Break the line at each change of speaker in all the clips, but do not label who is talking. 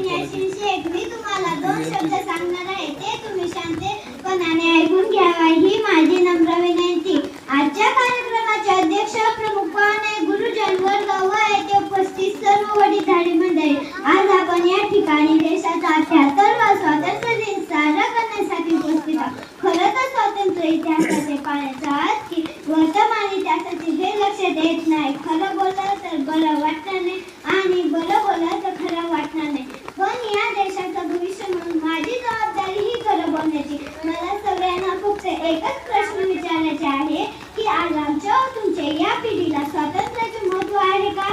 विनयाशील शेख मी तुम्हाला दोन शब्द सांगणार आहे ते तुम्ही शांतपणाने ऐकून घ्यावा. ही माझी नम्र विनंती. आजच्या कार्यक्रमाचे अध्यक्ष प्रमुख पाहुणे गुरुजन वर्ग व येथे उपस्थित सर्व वडीलधारी मंडळी आज आपण या ठिकाणी देशाचा अठ्याहत्तरवा स्वातंत्र्य दिन साजरा करण्यासाठी उपस्थित आहोत. खरं तर स्वातंत्र्य इतिहासाचे पाण्याचा आज की वर्तमान इतिहासाचे जे लक्षात येत नाही खरं बोललं तर बरं वाटणार नाही आणि बरं बोललं तर खरं वाटणार नाही पण या देशाचं भविष्य म्हणून माझी जबाबदारी ही खरं बोलण्याची मला सगळ्यांना फक्त एकच प्रश्न विचारायचे आहे की आज आमच्या या पिढीला स्वातंत्र्याचे महत्त्व आहे का?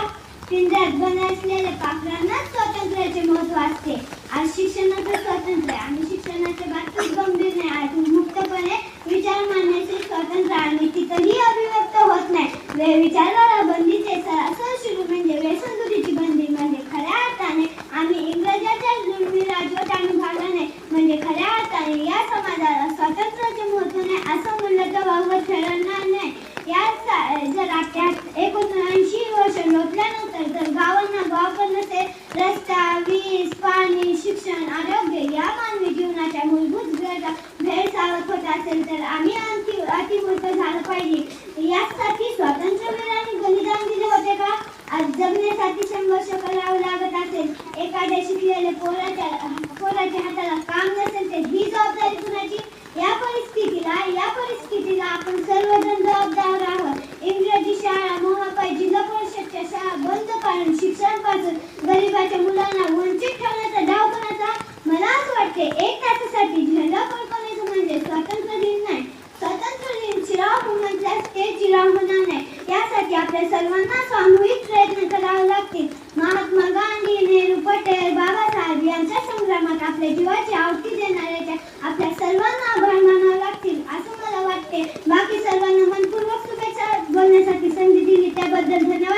पिंजऱ्यात बंद असलेल्या पाखरांनाच स्वातंत्र्याचे महत्त्व असते. आज शिक्षणाचं स्वातंत्र्य आणि शिक्षणाच्या बाबतीत गंभीर नाही आज मुक्तपणे विचार मांडण्याचे स्वातंत्र्य आणि तिथंही अभिव्यक्त होत नाही. वे विचाराला बंदीचे असं सुरू म्हणजे व्यसनबुद्धीची बंदी म्हणजे खऱ्या अर्थाने आम्ही इंग्रजाच्या जुलमी राजवट अनुभवला नाही म्हणजे खऱ्या अर्थाने या समाजाला स्वातंत्र्याचे महत्त्व नाही असं म्हणलं तर वावगं ठरणार नाही या सा- जर आपल्या एकोणऐंशी वर्ष लोटल्यानंतर जर गावांना गाव पण नसेल रस्ता वीज पाणी शिक्षण आरोग्य या मानवी जीवनाच्या मूलभूत गरजा भेडसावत होत असेल तर आम्ही अति अतिमूर्त झालं पाहिजे. यासाठी स्वातंत्र्यवीरांनी बलिदान दिले होते का? आज जगण्यासाठी संघर्ष करावा लागत असेल. एखाद्या शिकलेल्या पोराच्या मला एक तासासाठी झेंडा फडकवण्याचं म्हणजे स्वातंत्र्य दिन नाही. स्वातंत्र्य दिन चिराव म्हटल्यास ते चिराव होणार नाही. यासाठी आपल्या सर्वांना सामूहिक प्रयत्न करावे लागतील. महात्मा गांधी नेहरू पटेल बाबासाहेब यांच्या संग्रामात आपल्या जीवाची आवती देणाऱ्याच्या आपल्या सर्वांना आभार मानावे लागतील असं मला वाटते. बाकी सर्वांना मनपूर्वक शुभेच्छा बोलण्यासाठी संधी दिली. त्याबद्दल धन्यवाद.